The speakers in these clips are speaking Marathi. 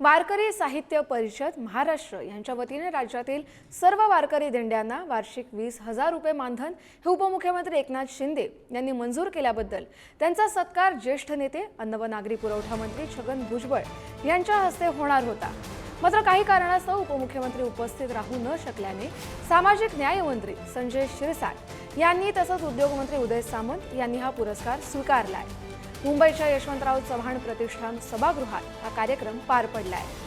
वारकरी साहित्य परिषद महाराष्ट्र यांच्या वतीने राज्यातील सर्व वारकरी दिंड्यांना वार्षिक वीस हजार रुपये मानधन हे उपमुख्यमंत्री एकनाथ शिंदे यांनी मंजूर केल्याबद्दल त्यांचा सत्कार ज्येष्ठ नेते अन्न व नागरी पुरवठा मंत्री छगन भुजबळ यांच्या हस्ते होणार होता. मात्र काही कारणास्तव उपमुख्यमंत्री उपस्थित राहू न शकल्याने सामाजिक न्याय मंत्री संजय शिरसाट यांनी तसंच उद्योगमंत्री उदय सामंत यांनी हा पुरस्कार स्वीकारला आहे मुंबईच्या यशवंतराव चव्हाण प्रतिष्ठान सभागृहात हा कार्यक्रम पार पडला आहे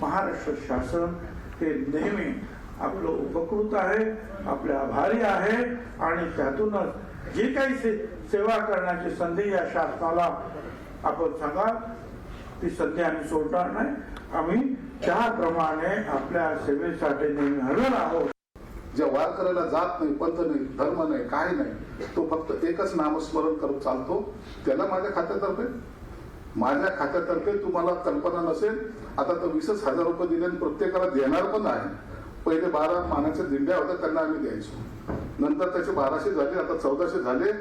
महाराष्ट्र शासन हे नेहमी आपलं उपकृत आहे आपले आभारी आहे आणि त्यातूनच जी काही से, सेवा करण्याची संधी या शासनाला आपण सांगा ती संधी आम्ही सोडणार नाही. आम्ही त्याप्रमाणे आपल्या सेवेसाठी नेहमी हजर आहोत. जे वार करायला जात नाही पंथ नाही धर्म नाही काय नाही. तो फक्त एकच नामस्मरण करत चालतो. त्याला माझ्या खात्यातर्फे? माझ्या खात्यातर्फे तुम्हाला कल्पना नसेल. आता तर वीसच हजार रुपये दिले प्रत्येकाला देणार पण आहे. पहिले बारा मानाच्या दिंड्या होत्या त्यांना आम्ही द्यायचो. नंतर त्याचे बाराशे झाले आता चौदाशे झाले.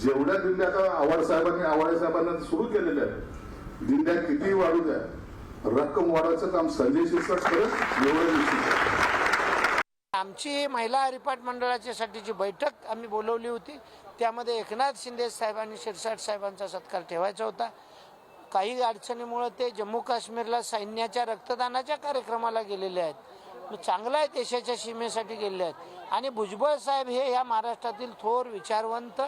जेवढ्या दिंड्या आता आव्हाड साहेबांनी आव्हाडे साहेबांना सुरू केलेल्या आहेत. दिंड्या कितीही वाढू द्या. रक्कम वाढवायचं काम संजय शिरसाट करत एवढं निश्चित आमची महिला हरिपाठ मंडळाच्यासाठीची बैठक आम्ही बोलवली होती त्यामध्ये एकनाथ शिंदे आणि शिरसाट साहेबांचा सत्कार ठेवायचा होता. काही अडचणीमुळं ते जम्मू काश्मीरला सैन्याच्या रक्तदानाच्या कार्यक्रमाला गेलेले आहेत. मग आहे देशाच्या सीमेसाठी गेलेले आहेत. आणि भुजबळ साहेब हे या महाराष्ट्रातील थोर विचारवंत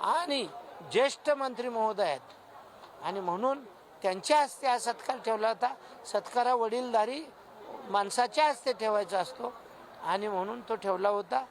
आणि ज्येष्ठ मंत्री महोदय आहेत. आणि म्हणून त्यांच्या हस्ते हा सत्कार ठेवला होता. सत्कारा वडीलधारी माणसाच्या हस्ते ठेवायचा असतो. आणि म्हणून तो ठेवला होता.